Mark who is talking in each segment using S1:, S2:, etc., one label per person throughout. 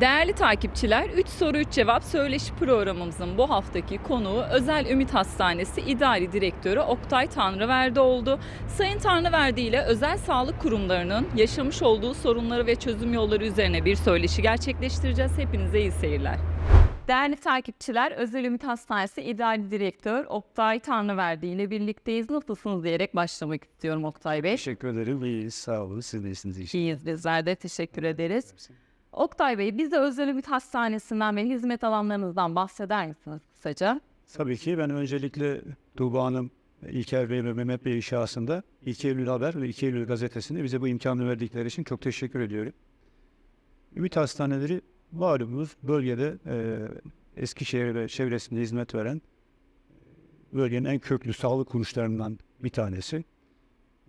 S1: Değerli takipçiler, 3 soru 3 cevap söyleşi programımızın bu haftaki konuğu Özel Ümit Hastanesi İdari Direktörü Oktay Tanrıverdi oldu. Sayın Tanrıverdi ile özel sağlık kurumlarının yaşamış olduğu sorunları ve çözüm yolları üzerine bir söyleşi gerçekleştireceğiz. Hepinize iyi seyirler. Değerli takipçiler, Özel Ümit Hastanesi İdari Direktör Oktay Tanrıverdi ile birlikteyiz. Nasılsınız diyerek başlamak istiyorum Oktay Bey.
S2: Teşekkür ederim. İyiyiz. Sağ olun. Siz de iyisiniz.
S1: İyiyiz bizler de teşekkür ederiz. Oktay Bey bize Özel Ümit Hastanesi'nden ve hizmet alanlarınızdan bahseder misiniz kısaca?
S2: Tabii ki ben öncelikle Tuğba Hanım, İlker Bey ve Mehmet Bey şahsında 2 Eylül Haber ve 2 Eylül Gazetesi'nde bize bu imkanı verdikleri için çok teşekkür ediyorum. Ümit Hastaneleri malumunuz bölgede e, Eskişehir ve çevresinde hizmet veren e, bölgenin en köklü sağlık kuruluşlarından bir tanesi.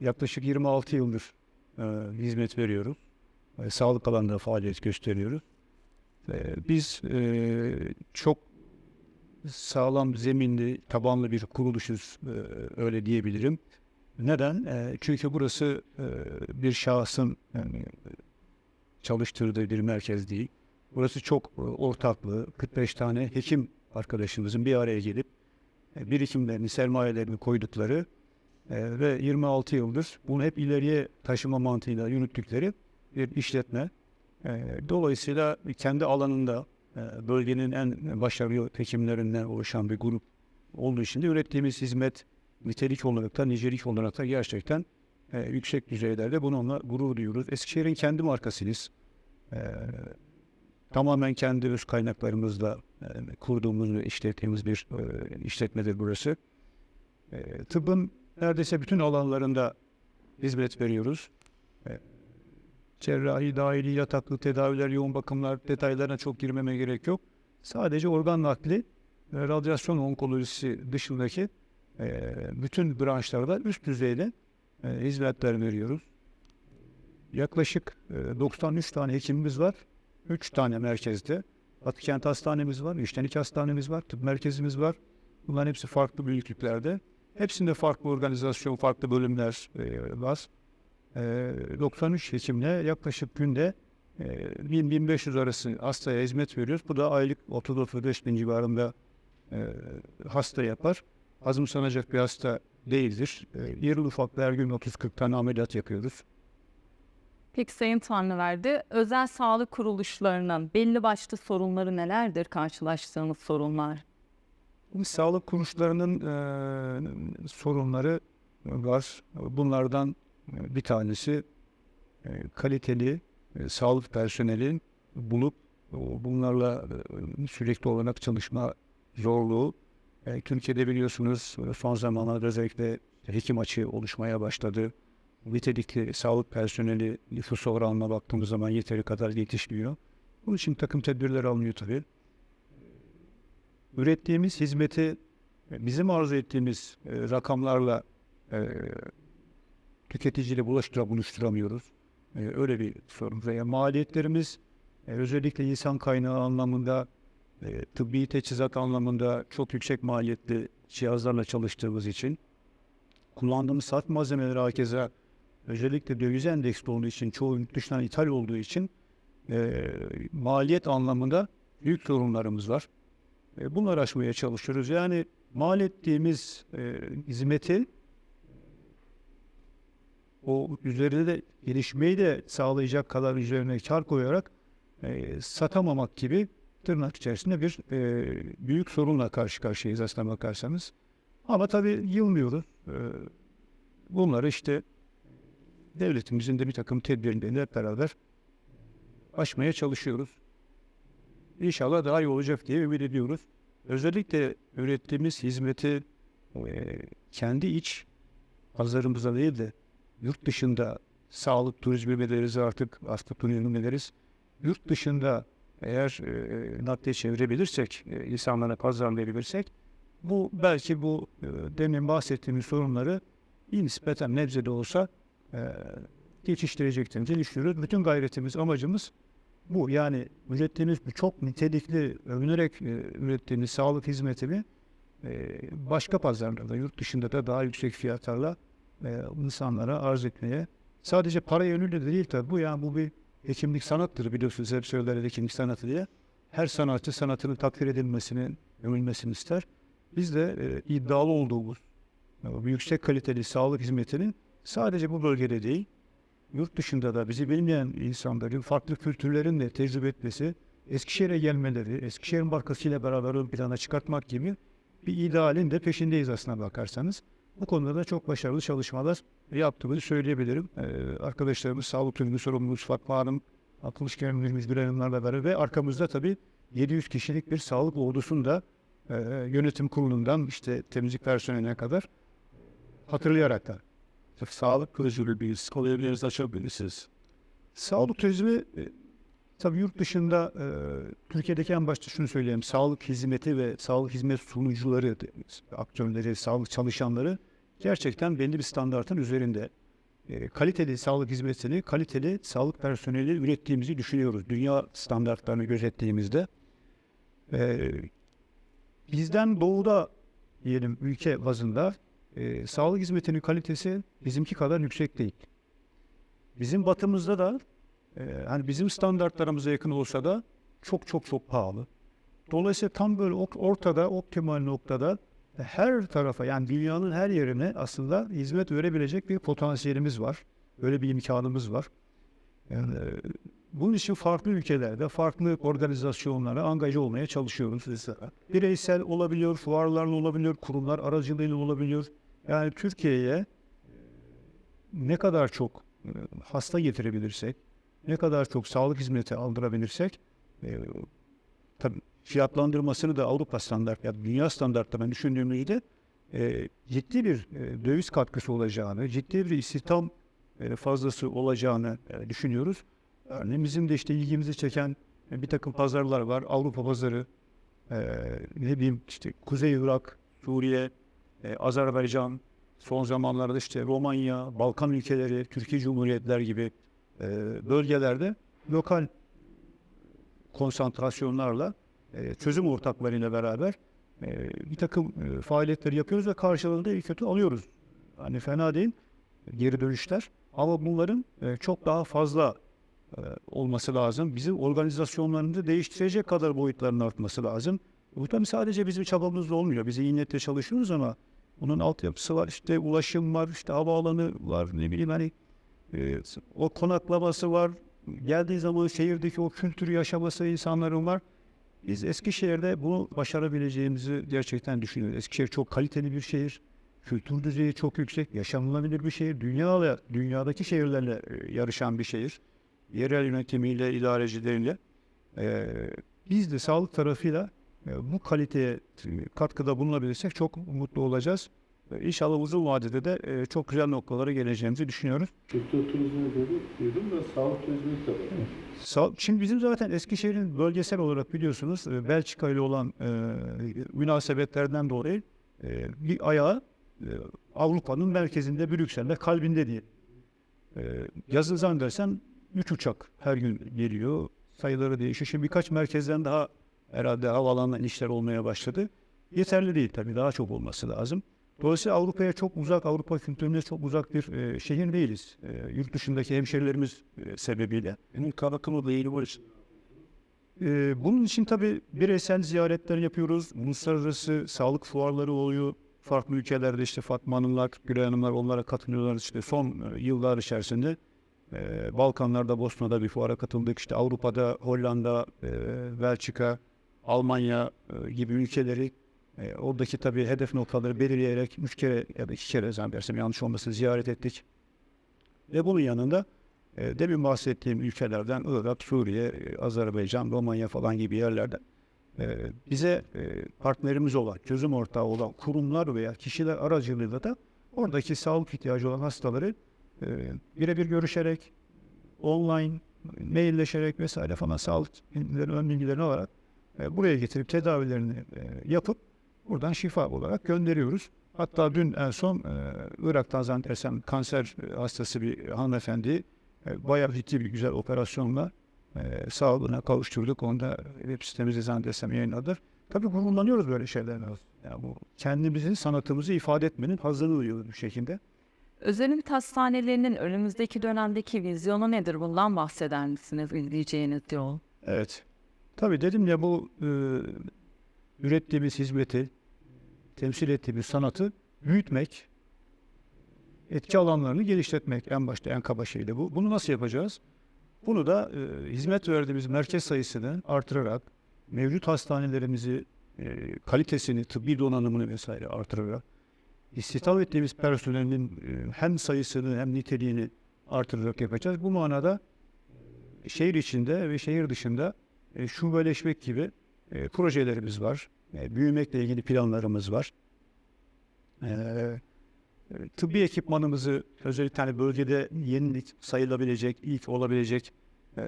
S2: Yaklaşık 26 yıldır e, hizmet veriyoruz. E, sağlık alanında faaliyet gösteriyoruz. E, biz e, çok sağlam zeminli, tabanlı bir kuruluşuz e, öyle diyebilirim. Neden? E, çünkü burası e, bir şahsın yani, çalıştırdığı bir merkez değil. Burası çok e, ortaklı, 45 tane hekim arkadaşımızın bir araya gelip e, birikimlerini, sermayelerini koydukları e, ve 26 yıldır bunu hep ileriye taşıma mantığıyla yürüttükleri bir işletme. E, dolayısıyla kendi alanında e, bölgenin en başarılı hekimlerinden oluşan bir grup olduğu için de ürettiğimiz hizmet nitelik olarak da nicelik olarak da gerçekten e, yüksek düzeylerde bununla gurur duyuyoruz. Eskişehir'in kendi markasıyız. E, tamamen kendi öz kaynaklarımızla kurduğumuz ve işlettiğimiz bir işletmedir burası. Tıbbın neredeyse bütün alanlarında hizmet veriyoruz. Cerrahi, dahili, yataklı tedaviler, yoğun bakımlar detaylarına çok girmeme gerek yok. Sadece organ nakli ve radyasyon onkolojisi dışındaki e, bütün branşlarda üst düzeyde e, hizmetler veriyoruz. Yaklaşık e, 93 tane hekimimiz var. 3 tane merkezde. Batıkent Hastanemiz var, İştenlik Hastanemiz var, tıp merkezimiz var. Bunların hepsi farklı büyüklüklerde. Hepsinde farklı organizasyon, farklı bölümler e, var. E, 93 hekimle yaklaşık günde e, 1000-1500 arası hastaya hizmet veriyoruz. Bu da aylık 30-35 bin civarında e, hasta yapar. Azımsanacak bir hasta değildir. E, yarılı ufaklı her gün 30-40 tane ameliyat yapıyoruz.
S1: Peki Sayın Tanrıverdi, özel sağlık kuruluşlarının belli başlı sorunları nelerdir karşılaştığınız sorunlar?
S2: Sağlık kuruluşlarının e, sorunları var. Bunlardan e, bir tanesi e, kaliteli e, sağlık personeli bulup o- bunlarla e, sürekli olarak çalışma zorluğu. E, Türkiye'de biliyorsunuz e, son zamanlarda özellikle hekim açığı oluşmaya başladı. Nitelikli sağlık personeli nüfus oranına baktığımız zaman yeteri kadar yetişmiyor. Bunun için takım tedbirler alınıyor tabii ürettiğimiz hizmeti e, bizim arzu ettiğimiz e, rakamlarla e, tüketiciyle bulaştıra buluşturamıyoruz. E, öyle bir sorun. Veya maliyetlerimiz e, özellikle insan kaynağı anlamında, e, tıbbi teçhizat anlamında çok yüksek maliyetli cihazlarla çalıştığımız için kullandığımız saf malzemeleri hakeza özellikle döviz endeksli olduğu için çoğu yurt dışından ithal olduğu için e, maliyet anlamında büyük sorunlarımız var. E, Bunları aşmaya çalışıyoruz. Yani mal ettiğimiz e, hizmeti o üzerinde de gelişmeyi de sağlayacak kadar üzerine kar koyarak e, satamamak gibi tırnak içerisinde bir e, büyük sorunla karşı karşıyayız aslına bakarsanız. Ama tabii yılmıyoruz. E, bunları işte devletimizin de bir takım tedbirleriyle hep beraber aşmaya çalışıyoruz. İnşallah daha iyi olacak diye ümit ediyoruz. Özellikle ürettiğimiz hizmeti e, kendi iç pazarımıza değil de yurt dışında sağlık turizmi mi deriz artık, hasta turizmi mi deriz. Yurt dışında eğer e, nakde çevirebilirsek, e, insanlara pazarlayabilirsek bu belki bu e, demin bahsettiğimiz sorunları bir nispeten nebze de olsa e, geçiştirecektir diye düşünüyoruz. Bütün gayretimiz, amacımız bu. Yani ürettiğimiz çok nitelikli, övünerek e, ürettiğimiz sağlık hizmetini e, başka pazarlarda, yurt dışında da daha yüksek fiyatlarla e, insanlara arz etmeye. Sadece para yönüyle de değil tabii bu yani bu bir hekimlik sanattır biliyorsunuz hep söylerler hekimlik sanatı diye. Her sanatçı sanatının takdir edilmesini, övülmesini ister. Biz de e, iddialı olduğumuz e, bu yüksek kaliteli sağlık hizmetinin sadece bu bölgede değil, yurt dışında da bizi bilmeyen insanların farklı kültürlerin de tecrübe etmesi, Eskişehir'e gelmeleri, Eskişehir'in markasıyla beraber ön plana çıkartmak gibi bir idealin de peşindeyiz aslına bakarsanız. Bu konuda da çok başarılı çalışmalar yaptığımızı söyleyebilirim. Ee, arkadaşlarımız, sağlık tümünü sorumlumuz Fatma Hanım, Atılış Keremlerimiz bir hanımlarla beraber ve arkamızda tabii 700 kişilik bir sağlık ordusunu da e, yönetim kurulundan işte temizlik personeline kadar hatırlayarak da
S3: Sağlık turizmi bir kolayabiliriz açabilirsiniz.
S2: Sağlık turizmi e, tabii yurt dışında e, Türkiye'deki en başta şunu söyleyeyim. Sağlık hizmeti ve sağlık hizmet sunucuları, aktörleri, sağlık çalışanları gerçekten belli bir standartın üzerinde. E, kaliteli sağlık hizmetini, kaliteli sağlık personeli ürettiğimizi düşünüyoruz. Dünya standartlarını gözettiğimizde. E, bizden doğuda diyelim ülke bazında e, sağlık hizmetinin kalitesi bizimki kadar yüksek değil. Bizim batımızda da e, hani bizim standartlarımıza yakın olsa da çok çok çok pahalı. Dolayısıyla tam böyle ortada, optimal noktada her tarafa yani dünyanın her yerine aslında hizmet verebilecek bir potansiyelimiz var. Böyle bir imkanımız var. Yani, e, bunun için farklı ülkelerde, farklı organizasyonlara angaje olmaya çalışıyoruz. Mesela. Bireysel olabiliyor, fuarlarla olabiliyor, kurumlar aracılığıyla olabiliyor. Yani Türkiye'ye e, ne kadar çok e, hasta getirebilirsek, ne kadar çok sağlık hizmeti aldırabilirsek, tabii fiyatlandırmasını da Avrupa standart ya dünya standartlarına düşündüğümüzde e, ciddi bir e, döviz katkısı olacağını, ciddi bir istihdam e, fazlası olacağını e, düşünüyoruz. Örneğin bizim de işte ilgimizi çeken e, bir takım pazarlar var. Avrupa pazarı, e, ne bileyim işte Kuzey Irak, Suriye, e, Azerbaycan, son zamanlarda işte Romanya, Balkan ülkeleri, Türkiye Cumhuriyetler gibi e, bölgelerde lokal konsantrasyonlarla e, çözüm ortaklarıyla beraber e, bir takım e, faaliyetleri yapıyoruz ve karşılığında iyi kötü alıyoruz. Hani fena değil geri dönüşler ama bunların e, çok daha fazla olması lazım. Bizim organizasyonlarını değiştirecek kadar boyutların artması lazım. Bu tabii sadece bizim çabamızla olmuyor. Biz iyi niyetle çalışıyoruz ama bunun altyapısı var, işte ulaşım var, işte havaalanı var, ne bileyim hani o konaklaması var. Geldiği zaman şehirdeki o kültürü yaşaması insanların var. Biz Eskişehir'de bunu başarabileceğimizi gerçekten düşünüyoruz. Eskişehir çok kaliteli bir şehir. Kültür düzeyi çok yüksek, yaşanılabilir bir şehir. Dünyayla, dünyadaki şehirlerle e, yarışan bir şehir. Yerel yönetimiyle, idarecileriyle. E, biz de sağlık tarafıyla e, bu kaliteye katkıda bulunabilirsek çok mutlu olacağız. İnşallah uzun vadede de e, çok güzel noktalara geleceğimizi düşünüyoruz.
S3: Kültür turizmi duydum da sağlık turizmi.
S2: Sa- Şimdi bizim zaten Eskişehir'in bölgesel olarak biliyorsunuz e, Belçika ile olan e, münasebetlerden dolayı e, bir ayağı e, Avrupa'nın merkezinde, Brüksel'de, kalbinde diye. E, yazın zannedersem 3 uçak her gün geliyor. Sayıları değişiyor. Şimdi birkaç merkezden daha herhalde havaalanına inişler olmaya başladı. Yeterli değil tabii. Daha çok olması lazım. Dolayısıyla Avrupa'ya çok uzak, Avrupa kültürüne çok uzak bir e, şehir değiliz. E, yurt dışındaki hemşerilerimiz e, sebebiyle.
S3: Benim kanakımı da yeni var.
S2: Ee, bunun için tabii bireysel ziyaretler yapıyoruz. Uluslararası sağlık fuarları oluyor. Farklı ülkelerde işte Fatma Hanımlar, Gülay Hanımlar onlara katılıyorlar. İşte son e, yıllar içerisinde e, Balkanlarda, Bosna'da bir fuara katıldık. İşte Avrupa'da, Hollanda, e, Belçika, Almanya e, gibi ülkeleri e, oradaki tabii hedef noktaları belirleyerek üç kere ya da iki kere zannedersem yanlış olmasın ziyaret ettik. Ve bunun yanında e, demin bahsettiğim ülkelerden Irak, Suriye, e, Azerbaycan, Romanya falan gibi yerlerden e, bize e, partnerimiz olan, çözüm ortağı olan kurumlar veya kişiler aracılığıyla da oradaki sağlık ihtiyacı olan hastaları e, birebir görüşerek, online, mailleşerek vesaire falan sağlık bilgilerini, ön bilgilerini alarak e, buraya getirip tedavilerini e, yapıp buradan şifa olarak gönderiyoruz. Hatta dün en son e, Irak'tan zannedersem kanser e, hastası bir hanımefendi e, bayağı ciddi bir güzel operasyonla e, sağlığına kavuşturduk. Onu da web sitemizde zannedersem yayınladık. Tabii kullanıyoruz böyle şeyler. Yani bu kendimizi, sanatımızı ifade etmenin hazırlığı bir şekilde.
S1: Özel ümit hastanelerinin önümüzdeki dönemdeki vizyonu nedir? Bundan bahseder misiniz izleyeceğiniz yol?
S2: Evet. Tabii dedim ya bu e, ürettiğimiz hizmeti, temsil ettiğimiz sanatı büyütmek, etki alanlarını geliştirmek en başta en kaba şeyle bu. Bunu nasıl yapacağız? Bunu da e, hizmet verdiğimiz merkez sayısını artırarak, mevcut hastanelerimizi e, kalitesini, tıbbi donanımını vesaire artırarak, istihdam ettiğimiz personelin e, hem sayısını hem niteliğini artırarak yapacağız. Bu manada şehir içinde ve şehir dışında e, şubeleşmek gibi e, projelerimiz var. E, büyümekle ilgili planlarımız var. E, e, tıbbi ekipmanımızı özellikle hani bölgede yenilik sayılabilecek, ilk olabilecek e,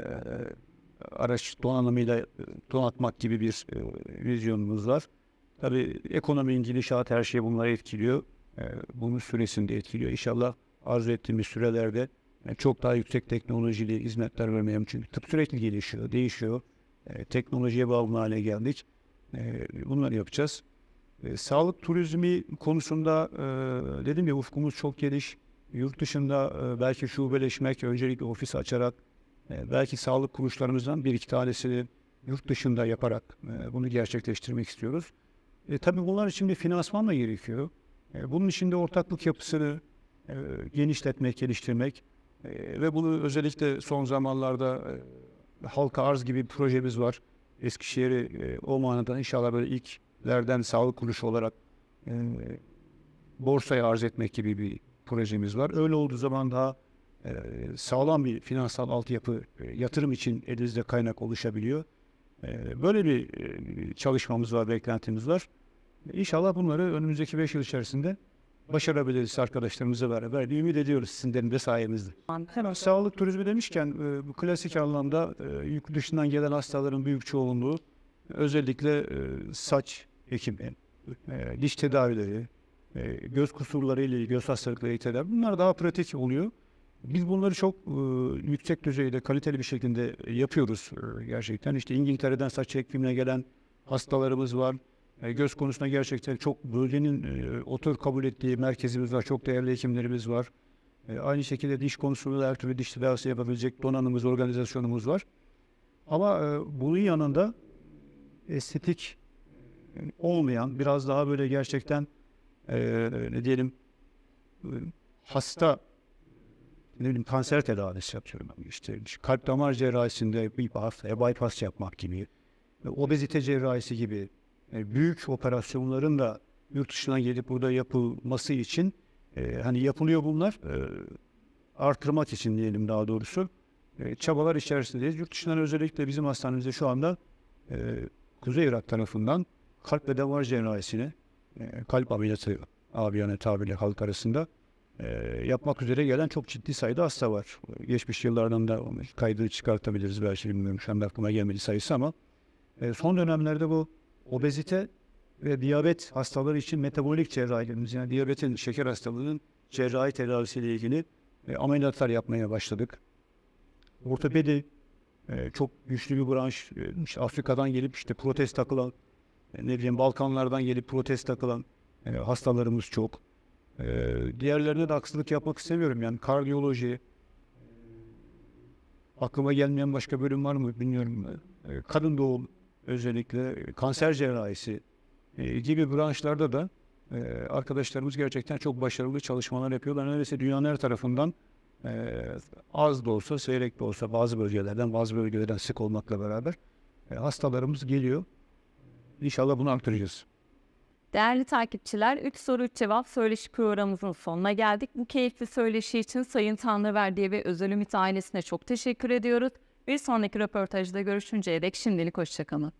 S2: araç donanımıyla e, donatmak gibi bir e, vizyonumuz var. Tabii ekonominin gidişat her şey bunları etkiliyor. E, bunun süresinde etkiliyor. İnşallah arzu ettiğimiz sürelerde yani çok daha yüksek teknolojili hizmetler vermeye mümkün. Tıp sürekli gelişiyor, değişiyor. E, teknolojiye bağımlı hale geldik. E, bunları yapacağız. E, sağlık turizmi konusunda e, dedim ya ufkumuz çok geniş. Yurt dışında e, belki şubeleşmek, öncelikle ofis açarak, e, belki sağlık kuruluşlarımızdan bir iki tanesini yurt dışında yaparak e, bunu gerçekleştirmek istiyoruz. E, tabii bunlar için bir finansman da gerekiyor. Bunun için de ortaklık yapısını genişletmek, geliştirmek, ee, ve bunu özellikle son zamanlarda halka arz gibi bir projemiz var. Eskişehir'i e, o manada inşallah böyle ilklerden sağlık kuruluşu olarak e, borsaya arz etmek gibi bir projemiz var. Öyle olduğu zaman daha e, sağlam bir finansal altyapı, e, yatırım için elinizde kaynak oluşabiliyor. E, böyle bir e, çalışmamız var, beklentimiz var. İnşallah bunları önümüzdeki 5 yıl içerisinde başarabiliriz arkadaşlarımızla beraber. Ümit ediyoruz sizin de sayenizde. Hemen sağlık turizmi demişken e, bu klasik anlamda e, yurt dışından gelen hastaların büyük çoğunluğu özellikle e, saç hekimi, diş tedavileri, göz kusurları ile göz hastalıkları tedavi bunlar daha pratik oluyor. Biz bunları çok e, yüksek düzeyde kaliteli bir şekilde yapıyoruz e, gerçekten. İşte İngiltere'den saç ekimine gelen hastalarımız var. E, göz konusunda gerçekten çok bölgenin e, otor kabul ettiği merkezimiz var. Çok değerli hekimlerimiz var. E, aynı şekilde diş konusunda da her türlü diş tedavisi yapabilecek donanımımız, organizasyonumuz var. Ama bunun yanında estetik olmayan, biraz daha böyle gerçekten ne diyelim hasta ne bileyim kanser tedavisi yapıyorum. İşte kalp damar cerrahisinde bypass, e, bypass yapmak gibi, obezite cerrahisi gibi büyük operasyonların da yurt dışından gelip burada yapılması için e, hani yapılıyor bunlar e, artırmak için diyelim daha doğrusu e, çabalar içerisindeyiz. Yurt dışından özellikle bizim hastanemizde şu anda e, Kuzey Irak tarafından kalp ve damar cerrahisine e, kalp ameliyatı abiyane tabirle halk arasında e, yapmak üzere gelen çok ciddi sayıda hasta var. Geçmiş yıllardan da kaydını çıkartabiliriz belki bilmiyorum şu anda aklıma gelmedi sayısı ama e, son dönemlerde bu obezite ve diyabet hastaları için metabolik cerrahilerimiz yani diyabetin, şeker hastalığının cerrahi tedavisiyle ilgili e, ameliyatlar yapmaya başladık. Ortopedi e, çok güçlü bir branş. E, işte Afrika'dan gelip işte protez takılan, e, ne bileyim Balkanlardan gelip protez takılan e, hastalarımız çok. E, diğerlerine de haksızlık yapmak istemiyorum yani kardiyoloji, aklıma gelmeyen başka bölüm var mı bilmiyorum. E, kadın doğum özellikle kanser cerrahisi e, gibi branşlarda da e, arkadaşlarımız gerçekten çok başarılı çalışmalar yapıyorlar. Neredeyse dünyanın her tarafından e, az da olsa, seyrek de olsa bazı bölgelerden, bazı bölgelerden sık olmakla beraber hastalarımız geliyor. İnşallah bunu artıracağız.
S1: Değerli takipçiler, 3 soru 3 cevap söyleşi programımızın sonuna geldik. Bu keyifli söyleşi için Sayın Tanrıverdi'ye ve Özel Ümit ailesine çok teşekkür ediyoruz. Bir sonraki röportajda görüşünceye dek şimdilik hoşçakalın.